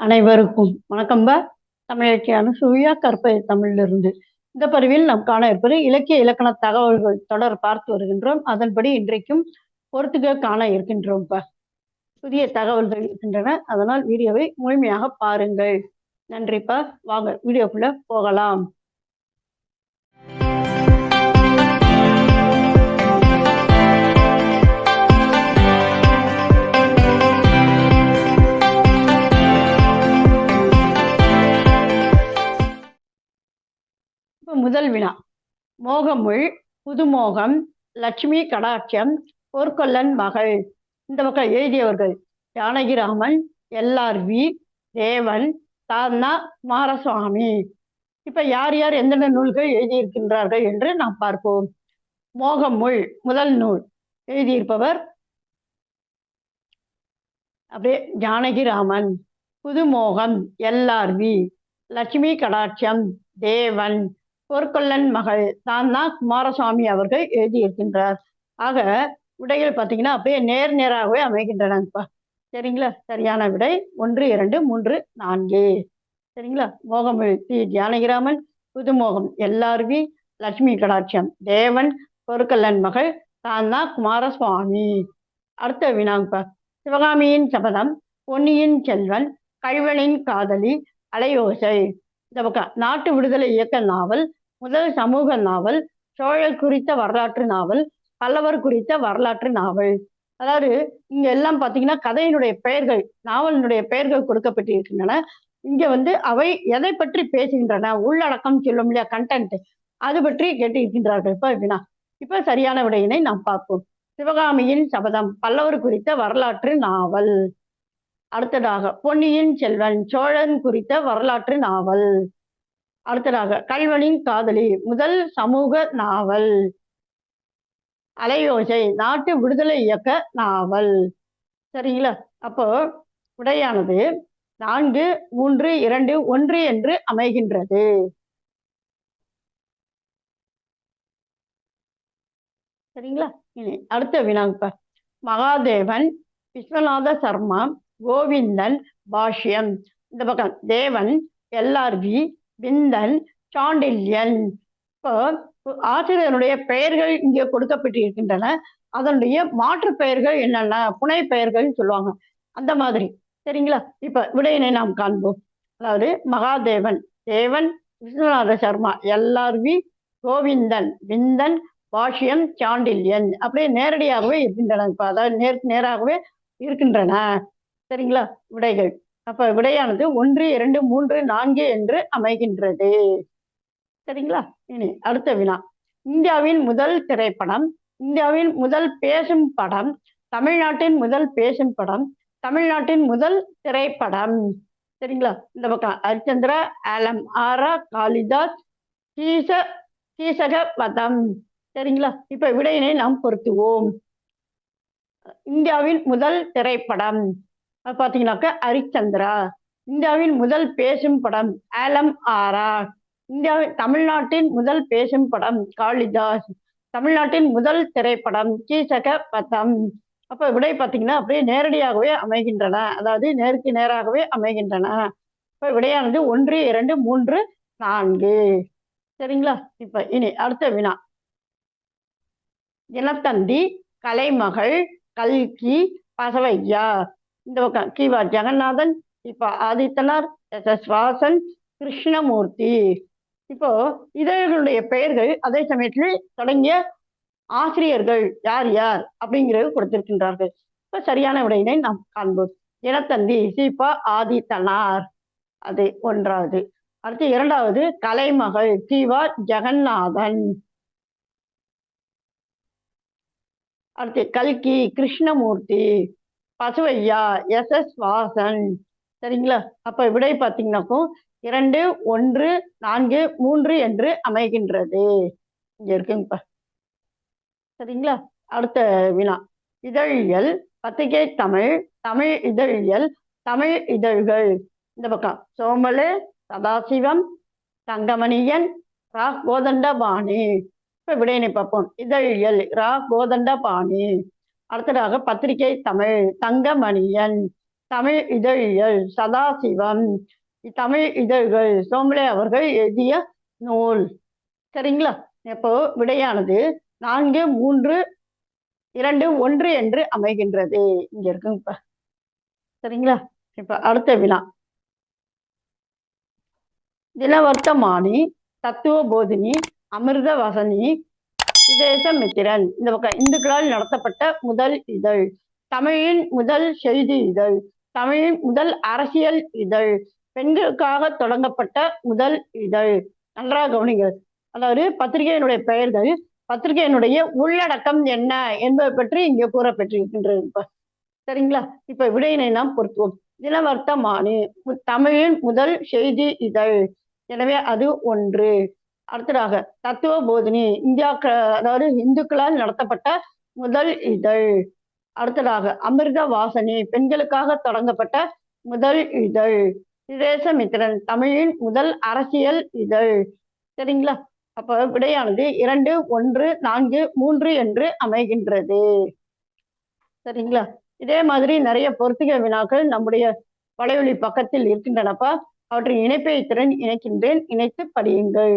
அனைவருக்கும் வணக்கம்பா தமிழச்சியான சுயா கற்பை தமிழிலிருந்து. இந்த பதிவில் நாம் காண இருப்பது இலக்கிய இலக்கண தகவல்கள் தொடர் பார்த்து வருகின்றோம். அதன்படி இன்றைக்கும் பொறுத்துக காண இருக்கின்றோம்ப்பா புதிய தகவல்கள் இருக்கின்றன. அதனால் வீடியோவை முழுமையாக பாருங்கள். நன்றிப்பா வாங்க வீடியோக்குள்ள போகலாம். முதல் வினா. மோகமுள் புதுமோகம் லட்சுமி கடாட்சியம் போர்க்கொல்லன் மகள். இந்த பக்கம் எழுதியவர்கள் ஜானகிராமன் எல்ஆர்வி தேவன் தான்னா குமாரசுவாமி. இப்ப யார் யார் எந்தெந்த நூல்கள் எழுதியிருக்கின்றார்கள் என்று நாம் பார்ப்போம். மோகமுள் முதல் நூல் எழுதியிருப்பவர் அப்படியே ஜானகிராமன். புதுமோகம் எல்ஆர்வி லட்சுமி கடாட்சியம் தேவன். பொற்கொள்ளன் மகள் தான் தான் குமாரசுவாமி அவர்கள் எழுதியிருக்கின்றார். ஆக விடைகள் பார்த்தீங்கன்னா அப்படியே நேர் நேராகவே அமைகின்றனப்பா சரிங்களா? சரியான விடை. ஒன்று இரண்டு மூன்று நான்கு. சரிங்களா? மோகம் தி தியானகிராமன் புதுமோகம் எல்லாருமே லட்சுமி கடாட்சியம் தேவன் பொருக்கல்லன் மகள் தான் தான் குமாரசுவாமி. அடுத்த வினாங்கப்பா. சிவகாமியின் சபதம் பொன்னியின் செல்வன் கைவனின் காதலி அலையோசை. இந்த பக்கம் நாட்டு விடுதலை இயக்க நாவல் முதல் சமூக நாவல் சோழர் குறித்த வரலாற்று நாவல் பல்லவர் குறித்த வரலாற்று நாவல். அதாவது இங்க எல்லாம் பாத்தீங்கன்னா கதையினுடைய பெயர்கள் நாவலினுடைய பெயர்கள் கொடுக்கப்பட்டிருக்கின்றன. இங்க வந்து அவை எதை பற்றி பேசுகின்றன உள்ளடக்கம் சொல்லும் இல்லையா கண்டென்ட் அது பற்றி கேட்டு இருக்கின்றார்கள் இப்ப வினா இப்ப சரியான விடையினை நாம் பார்ப்போம். சிவகாமியின் சபதம் பல்லவர் குறித்த வரலாற்று நாவல். அடுத்ததாக பொன்னியின் செல்வன் சோழன் குறித்த வரலாற்று நாவல். அடுத்ததாக கல்வனின் காதலி முதல் சமூக நாவல். அலையோசை நாட்டு விடுதலை இயக்க நாவல். சரிங்களா அப்போ விடையானது நான்கு மூன்று இரண்டு ஒன்று என்று அமைகின்றது. சரிங்களா? இனி அடுத்த வினாங்க. மகாதேவன் விஸ்வநாத சர்மா கோவிந்தன் பாஷ்யம். இந்த பக்கம் தேவன் எல்ஆர்வி விந்தன் சாண்டில்யன். இப்போ ஆசிரியருடைய பெயர்கள் இங்கே கொடுக்கப்பட்டிருக்கின்றன. அதனுடைய மாற்று பெயர்கள் என்னென்ன? புனை பெயர்கள் சொல்லுவாங்க. அந்த மாதிரி. சரிங்களா? இப்ப விடையினை நாம் காண்போம். அதாவது மகாதேவன் தேவன் விஸ்வநாத சர்மா எல்ஆர்வி கோவிந்தன் விந்தன் பாஷ்யம் சாண்டில்யன். அப்படியே நேரடியாகவே இருக்கின்றன. இப்ப அதாவது நேருக்கு நேராகவே இருக்கின்றன. சரிங்களா? விடைகள். அப்ப விடையானது ஒன்று இரண்டு மூன்று நான்கு என்று அமைகின்றது. சரிங்களா? இனி அடுத்த வினா. இந்தியாவின் முதல் திரைப்படம் இந்தியாவின் முதல் பேசும் படம் தமிழ்நாட்டின் முதல் பேசும் படம் தமிழ்நாட்டின் முதல் திரைப்படம். சரிங்களா? இந்த பக்கம் ஹரிச்சந்திரா ஆலம் ஆரா காளிதாஸ் கீச கீசக வதம் சரிங்களா? இப்ப விடையினை நாம் பொருத்துவோம் இந்தியாவின் முதல் திரைப்படம். பார்த்தீங்கன்னாக்க ஹரிச்சந்திரா இந்தியாவின் முதல் பேசும் படம் ஆலம் ஆரா. இந்தியாவின் தமிழ்நாட்டின் முதல் பேசும் படம் காளிதாஸ். தமிழ்நாட்டின் முதல் திரைப்படம் கீசக பதம் அப்போ விடை பார்த்தீங்கன்னா அப்படியே நேரடியாகவே அமைகின்றன. அதாவது நேருக்கு நேராகவே அமைகின்றன. இப்போ விடையானது ஒன்று இரண்டு மூன்று நான்கு. சரிங்களா? இப்போ இனி அடுத்த வினா. தினத்தந்தி கலைமகள் கல்கி பசவையா. இந்த பக்கம். கிவா ஜெகநாதன் இப்போ ஆதித்தனார் எஸ். எஸ். வாசன் கிருஷ்ணமூர்த்தி. இப்போ இதழ்களுடைய பெயர்கள் அதே சமயத்தில் தொடங்கிய ஆசிரியர்கள் யார் யார் அப்படிங்கிறது கொடுத்திருக்கின்றார்கள். இப்போ சரியான விடையினை நாம் காண்போம். இனத்தந்தி சீப்பா ஆதித்தனார். அது ஒன்றாவது. அடுத்து இரண்டாவது கலைமகள் சீவா ஜெகநாதன். அடுத்து கல்கி Krishnamurthy. Basavaiah? S S Vasan. சரிங்களா? அப்ப விடை பார்த்தீங்கன்னாக்கும் இரண்டு ஒன்று நான்கு மூன்று என்று அமைகின்றது. இங்க இருக்குங்கப்பா. சரிங்களா? அடுத்த வினா. இதழியல் பத்திரிகை தமிழ் தமிழ் இதழியல் தமிழ் இதழ்கள். இந்த பக்கம். சோமலு சதாசிவம் தங்கமணியன் ரா. கோதண்டபாணி. இப்ப விடையினை பார்ப்போம். இதழியல் ரா. கோதண்டபாணி. அடுத்ததாக பத்திரிகை தமிழ் தங்கமணியன் தமிழ் இதழியல் சதாசிவம் தமிழ் இதழ்கள் சோம்பலே அவர்கள் எழுதிய நூல். சரிங்களா? இப்போ விடையானது நான்கு மூன்று இரண்டு ஒன்று என்று அமைகின்றது. இங்க இருக்கும் இப்ப. சரிங்களா? இப்ப அடுத்த வினா. தினவர்த்தமானி தத்துவ போதினி அமிர்த வசனி சுதேசமித்திரன் இந்த பக்கம் இந்துக்களால் நடத்தப்பட்ட முதல் இதழ். தமிழின் முதல் செய்தி இதழ். தமிழின் முதல் அரசியல் இதழ். பெண்களுக்காக தொடங்கப்பட்ட முதல் இதழ். நன்றாக கவனிங்கள். அதாவது பத்திரிகையினுடைய பெயர்கள் பத்திரிகையினுடைய உள்ளடக்கம் என்ன என்பதை பற்றி இங்கே கூறப்பெற்றிருக்கின்றது இப்ப சரிங்களா? இப்ப விடையினை நாம் பொருத்துவோம் தினவர்த்தமானி மு- தமிழின் முதல் செய்தி இதழ். எனவே அது ஒன்று. அடுத்ததாக தத்துவ போதினி. இந்தியா அதாவது இந்துக்களால் நடத்தப்பட்ட முதல் இதழ். அடுத்ததாக அமிர்த வாசனி பெண்களுக்காக தொடங்கப்பட்ட முதல் இதழ். சுதேசமித்திரன் தமிழின் முதல் அரசியல் இதழ். சரிங்களா? அப்ப விடையானது இரண்டு ஒன்று நான்கு மூன்று என்று அமைகின்றது. சரிங்களா? இதே மாதிரி நிறைய பொருத்துக வினாக்கள் நம்முடைய வலைவழி பக்கத்தில் இருக்கின்றனப்பா. அவற்றின் இணைப்பை திறன் இணைக்கின்றேன். இணைத்து படியுங்கள்.